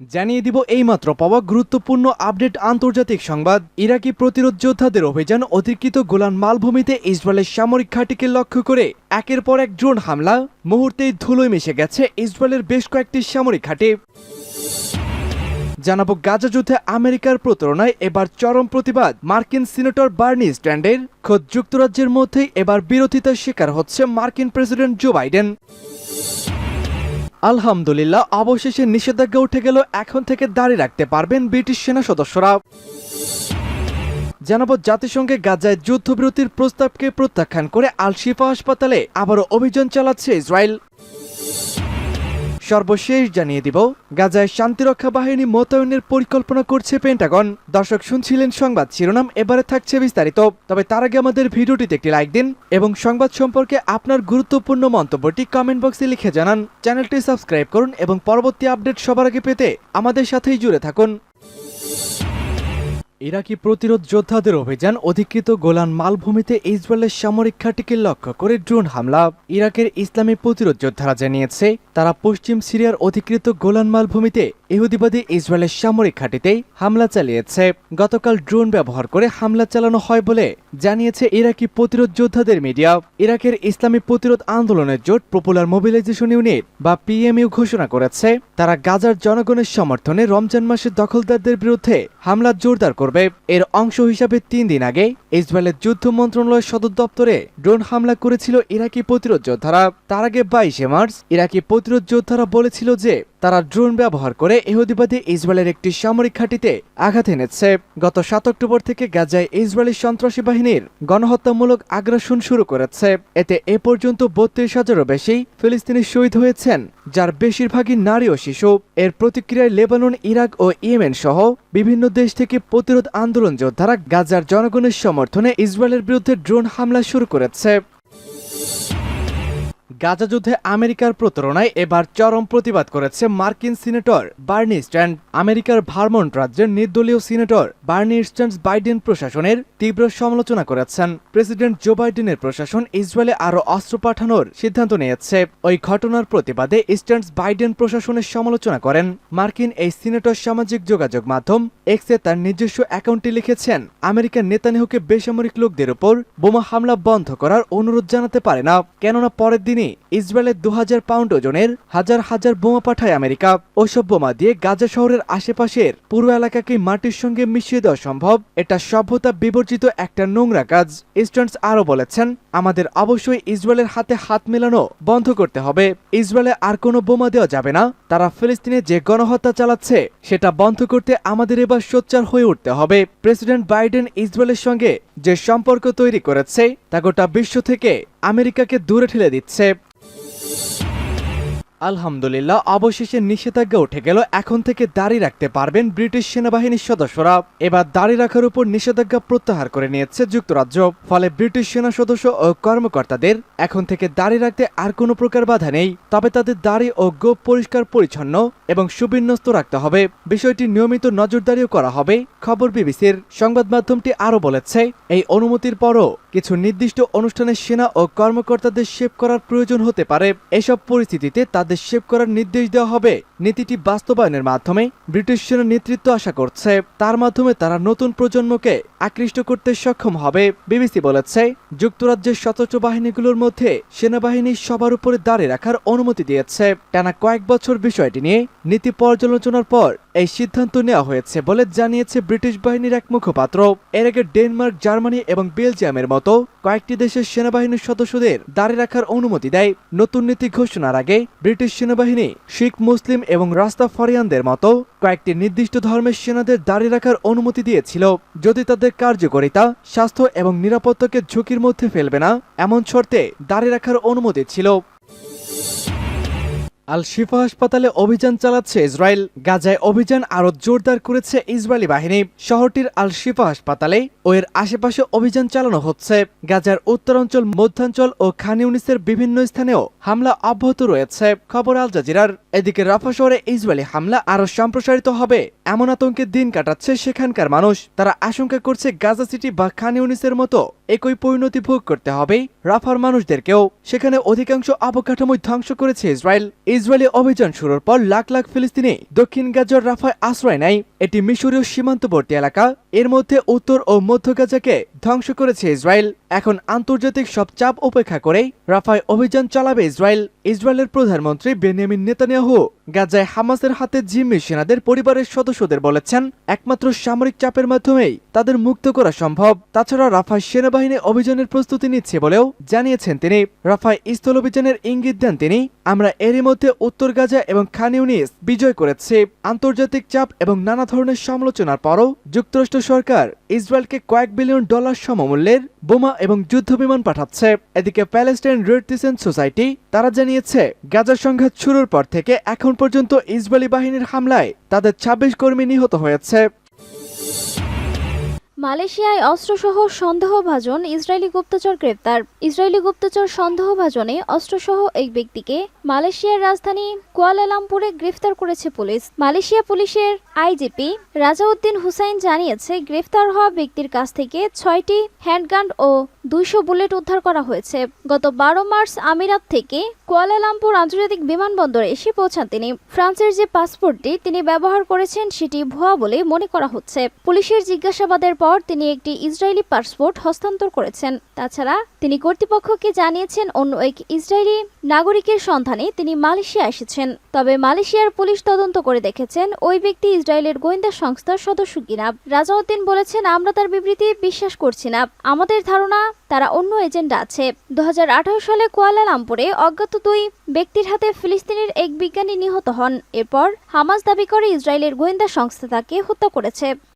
জানিয়ে দিব এইমাত্র পাওয়া গুরুত্বপূর্ণ আপডেট আন্তর্জাতিক সংবাদ। ইরাকি প্রতিরোধ যোদ্ধাদের অভিযান অধিকৃত গোলান মালভূমিতে ইসরায়েলের সামরিক ঘাঁটিকে লক্ষ্য করে একের পর এক ড্রোন হামলা। মুহূর্তেই ধুলোয় মিশে গেছে ইসরায়েলের বেশ কয়েকটি সামরিক ঘাঁটি। জানাব গাজা যুদ্ধে আমেরিকার প্রতারণায় এবার চরম প্রতিবাদ। মার্কিন সিনেটর বার্নি স্ট্যান্ডের খোদ যুক্তরাজ্যের মধ্যেই এবার বিরোধিতার শিকার হচ্ছে মার্কিন প্রেসিডেন্ট জো বাইডেন। আলহামদুলিল্লাহ, অবশেষে নিষেধাজ্ঞা উঠে গেল, এখন থেকে দাঁড়িয়ে রাখতে পারবেন ব্রিটিশ সেনা সদস্যরা। জানাব, জাতিসংঘে গাজায় যুদ্ধবিরতির প্রস্তাবকে প্রত্যাখ্যান করে আলশিফা হাসপাতালে আবারও অভিযান চালাচ্ছে ইসরায়েল। সর্বশেষ জানিয়ে দিব, গাজায় শান্তিরক্ষা বাহিনী মোতায়েনের পরিকল্পনা করছে পেন্টাগন দর্শক শুনছিলেন সংবাদ, শিরোনাম এবারে থাকছে বিস্তারিত। তবে তার আগে আমাদের ভিডিওটিতে একটি লাইক দিন এবং সংবাদ সম্পর্কে আপনার গুরুত্বপূর্ণ মন্তব্যটি কমেন্ট বক্সে লিখে জানান। চ্যানেলটি সাবস্ক্রাইব করুন এবং পরবর্তী আপডেট সবার আগে পেতে আমাদের সাথেই জুড়ে থাকুন। ইরাকি প্রতিরোধ যোদ্ধাদের অভিযান অধিকৃত গোলান মালভূমিতে ইসরায়েলের সামরিক ঘাঁটিকে লক্ষ্য করে ড্রোন হামলা। ইরাকের ইসলামী প্রতিরোধ যোদ্ধারা জানিয়েছে, তারা পশ্চিম সিরিয়ার অধিকৃত গোলান মালভূমিতে ইহুদিবাদী ইসরায়েলের সামরিক ঘাটিতেই হামলা চালিয়েছে। গতকাল ড্রোন ব্যবহার করে হামলা চালানো হয় বলে জানিয়েছে ইরাকি প্রতিরোধ যোদ্ধাদের মিডিয়া। ইরাকের ইসলামী প্রতিরোধ আন্দোলনের জোট পপুলার মোবিলাইজেশন ইউনিট বা পিএমইউ ঘোষণা করেছে। তারা গাজার জনগণের সমর্থনে রমজান মাসের দখলদারদের বিরুদ্ধে হামলা জোরদার করবে। এর অংশ হিসাবে তিন দিন আগে ইসরায়েলের যুদ্ধ মন্ত্রণালয়ের সদর দপ্তরে ড্রোন হামলা করেছিল ইরাকি প্রতিরোধ যোদ্ধারা। তার আগে বাইশে মার্চ ইরাকি প্রতিরোধ যোদ্ধারা বলেছিল যে তারা ড্রোন ব্যবহার করে ইহুদিবাদী ইসরায়েলের একটি সামরিক ঘাঁটিতে আঘাত এনেছে। গত সাত অক্টোবর থেকে গাজায় ইসরায়েলি সন্ত্রাসী বাহিনীর গণহত্যামূলক আগ্রাসন শুরু করেছে। এতে এ পর্যন্ত বত্রিশ হাজারও বেশি ফিলিস্তিনি শহীদ হয়েছেন, যার বেশিরভাগই নারী ও শিশু। এর প্রতিক্রিয়ায় লেবানন, ইরাক ও ইয়েমেন সহ বিভিন্ন দেশ থেকে প্রতিরোধ আন্দোলন যোদ্ধারা গাজার জনগণের সমর্থনে ইসরায়েলের বিরুদ্ধে ড্রোন হামলা শুরু করেছে। গাজা যুদ্ধে আমেরিকার প্রতারণায় এবার চরম প্রতিবাদ করেছে মার্কিন সিনেটর বার্নি স্ট্যান্ড আমেরিকার ভারমন্ট রাজ্যের নির্দলীয় সিনেটর বার্নি স্ট্যান্ড বাইডেন প্রশাসনের তীব্র সমালোচনা করেছেন। প্রেসিডেন্ট জো বাইডেনের প্রশাসন ইসরায়েলে আরও অস্ত্র পাঠানোর সিদ্ধান্ত নিয়েছে। ওই ঘটনার প্রতিবাদে স্ট্যান্ড বাইডেন প্রশাসনের সমালোচনা করেন। মার্কিন এই সিনেটর সামাজিক যোগাযোগ মাধ্যম এক্সে তার নিজস্ব অ্যাকাউন্টে লিখেছেন, আমেরিকার নেতানিহুকে বেসামরিক লোকদের উপর বোমা হামলা বন্ধ করার অনুরোধ জানাতে পারে না। কেননা পরের দিনই ইসরায়েলের দু হাজার পাউন্ড ওজনের হাজার হাজার বোমা পাঠায় আমেরিকা। ওসব বোমা দিয়ে গাজা শহরের আশেপাশের পুরো এলাকাকে মাটির সঙ্গে মিশিয়ে দেওয়া সম্ভব। এটা সভ্যতা বিবর্জিত একটা নোংরা কাজ, ইস্টার্নস আরও বলেছেন। আমাদের অবশ্যই ইসরায়েলের হাতে হাত মেলানো বন্ধ করতে হবে। ইসরায়েলে আর কোনো বোমা দেওয়া যাবে না। তারা ফিলিস্তিনে যে গণহত্যা চালাচ্ছে, সেটা বন্ধ করতে আমাদের এবার সোচ্চার হয়ে উঠতে হবে। প্রেসিডেন্ট বাইডেন ইসরায়েলের সঙ্গে যে সম্পর্ক তৈরি করেছে, তা গোটা বিশ্ব থেকে আমেরিকাকে দূরে ঠেলে দিচ্ছে। আলহামদুলিল্লাহ, অবশেষে নিষেধাজ্ঞা উঠে গেল। এখন থেকে দাড়ি রাখতে পারবেন ব্রিটিশ সেনাবাহিনীর সদস্যরা। এবার দাড়ি রাখার উপর নিষেধাজ্ঞা প্রত্যাহার করে নিয়েছে যুক্তরাজ্য, ফলে ব্রিটিশ সেনা সদস্য ও কর্মকর্তাদের এখন থেকে দাড়ি রাখতে আর কোনো প্রকার বাধা নেই। তবে তাদের দাড়ি ও গোপ পরিষ্কার পরিচ্ছন্ন এবং সুবিন্যস্ত রাখতে হবে। বিষয়টি নিয়মিত নজরদারিও করা হবে, খবর বিবিসির। সংবাদ মাধ্যমটি আরও বলেছে, এই অনুমতির পরও কিছু নির্দিষ্ট অনুষ্ঠানে সেনা ও কর্মকর্তাদের শেভ করার প্রয়োজন হতে পারে। এসব পরিস্থিতিতে তাদের শেভ করার নির্দেশ দেওয়া হবে। নীতিটি বাস্তবায়নের মাধ্যমে ব্রিটিশ সেনা নেতৃত্ব আশা করছে। তার মাধ্যমে তারা নতুন প্রজন্মকে আকৃষ্ট করতে সক্ষম হবে, বিবিসি বলেছে। যুক্তরাজ্যের সশস্ত্র বাহিনীগুলোর মধ্যে সেনাবাহিনী সবার উপরে দাঁড়িয়ে রাখার অনুমতি দিয়েছে। টানা কয়েক বছর বিষয়টি নিয়ে নীতি পর্যালোচনার পর এই সিদ্ধান্ত নেওয়া হয়েছে বলে জানিয়েছে ব্রিটিশ বাহিনীর এক মুখপাত্র। এর আগে ডেনমার্ক, জার্মানি এবং বেলজিয়ামের মতো কয়েকটি দেশের সেনাবাহিনীর সদস্যদের দাঁড়িয়ে রাখার অনুমতি দেয়। নতুন নীতি ঘোষণার আগে ব্রিটিশ সেনাবাহিনী, শিখ, মুসলিম এবং রাস্তা ফরিয়ানদের মতো কয়েকটি নির্দিষ্ট ধর্মের সেনাদের দাঁড়িয়ে রাখার অনুমতি দিয়েছিল। যদি তাদের কার্যকরিতা, স্বাস্থ্য এবং নিরাপত্তাকে ঝুঁকির মধ্যে ফেলবে না, এমন শর্তে দাঁড়িয়ে রাখার অনুমতি ছিল। আল শিফা হাসপাতালে অভিযান চালাচ্ছে ইসরায়েল। গাজায় অভিযান আরও জোরদার করেছে ইসরায়েলি বাহিনী। শহরটির আল শিফা হাসপাতালে ও এর আশেপাশে অভিযান চালানো হচ্ছে। গাজার উত্তরাঞ্চল, মধ্যাঞ্চল ও খান ইউনিসের বিভিন্ন স্থানেও হামলা অব্যাহত রয়েছে, খবর আল জাজিরার। এদিকে রাফা শহরে ইসরায়েলি হামলা আরও সম্প্রসারিত হবে, এমন আতঙ্কে দিন কাটাচ্ছে সেখানকার মানুষ। তারা আশঙ্কা করছে গাজা সিটি বা খান ইউনিসের মতো একই পরিণতি ভোগ করতে হবে। রাফার মানুষদেরকেও। সেখানে অধিকাংশ অবকাঠামো ধ্বংস করেছে ইসরায়েল। ইসরায়েলি অভিযান শুরুর পর লাখ লাখ ফিলিস্তিনি দক্ষিণ গাজার রাফায় আশ্রয় নেয়। এটি মিশরীয় সীমান্তবর্তী এলাকা। এর মধ্যে উত্তর ও মধ্য গাজাকে ধ্বংস করেছে ইসরায়েল। এখন আন্তর্জাতিক সব চাপ উপেক্ষা করে রাফায় অভিযান চালাবে ইসরায়েল, ইসরায়েলের প্রধানমন্ত্রী বেনিয়ামিন নেতানিয়াহু। গাজায় হামাসের হাতে জিম্মি সেনাদের পরিবারের সদস্যদের বলেছেন, একমাত্র সামরিক চাপের মাধ্যমেই তাদের মুক্ত করা সম্ভব। তাছাড়া রাফায় সেনাবাহিনী অভিযানের প্রস্তুতি নিচ্ছে বলেও জানিয়েছেন তিনি। রাফায় স্থল অভিযানের ইঙ্গিত দেন তিনি, আমরা এরই মধ্যে উত্তর গাজা এবং খান ইউনিস বিজয় করেছি। আন্তর্জাতিক চাপ এবং নানা ধরনের সমালোচনার পরও যুক্তরাষ্ট্র সরকার ইসরায়েলকে কয়েক বিলিয়ন ডলার সমমূল্যের বোমা এবং যুদ্ধ বিমান পাঠাচ্ছে। এদিকে প্যালেস্টাইন রেড ক্রিসেন্ট সোসাইটি, তারা জানিয়েছে, গাজার সংঘাত শুরুর পর থেকে এখন পর্যন্ত ইসরায়েলি বাহিনীর হামলায় তাদের ২৬ কর্মী নিহত হয়েছে। মালয়েশিয়ায় অস্ত্রসহ সন্দেহভাজন ইসরায়েলি গুপ্তচর গ্রেপ্তার। ইসরায়েলি গুপ্তচর সন্দেহভাজনে অস্ত্রসহ এক ব্যক্তিকে মালয়েশিয়ার রাজধানী কুয়ালালামপুরে গ্রেফতার করেছে পুলিশ। মালয়েশিয়া পুলিশের আইজিপি রাজাউদ্দিন হুসাইন জানিয়েছে, গ্রেফতার হওয়া ব্যক্তির কাছ থেকে ছয়টি হ্যান্ডগান ও দুইশো বুলেট উদ্ধার করা হয়েছে। গত বারো মার্চ আমিরাত থেকে কুয়ালালামপুর আন্তর্জাতিক বিমানবন্দরে এসে পৌঁছান তিনি। ফ্রান্সের যে পাসপোর্টটি তিনি ব্যবহার করেছেন সেটি ভুয়া বলে মনে করা হচ্ছে। পুলিশের জিজ্ঞাসাবাদের পর তিনি একটি ইসরায়েলি পাসপোর্ট হস্তান্তর করেছেন। তাছাড়া তিনি কর্তৃপক্ষকে জানিয়েছেন, অন্য এক ইসরায়েলি নাগরিকের সন্ধানে তিনি মালয়েশিয়া এসেছেন। তবে মালয়েশিয়ার পুলিশ তদন্ত করে দেখেছেন, ওই ব্যক্তি ইসরায়েলের গোয়েন্দা সংস্থার সদস্য কিনা? রাজাউদ্দিন বলেছেন, আমরা তার বিবৃতি বিশ্বাস করছি না। আমাদের ধারণা, তারা অন্য এজেন্ডা আছে। দু হাজার আঠারো সালে কুয়ালালামপুরে অজ্ঞাত দুই ব্যক্তির হাতে ফিলিস্তিনের এক বিজ্ঞানী নিহত হন। এরপর হামাজ দাবি করে ইসরায়েলের গোয়েন্দা সংস্থা তাকে হত্যা করেছে।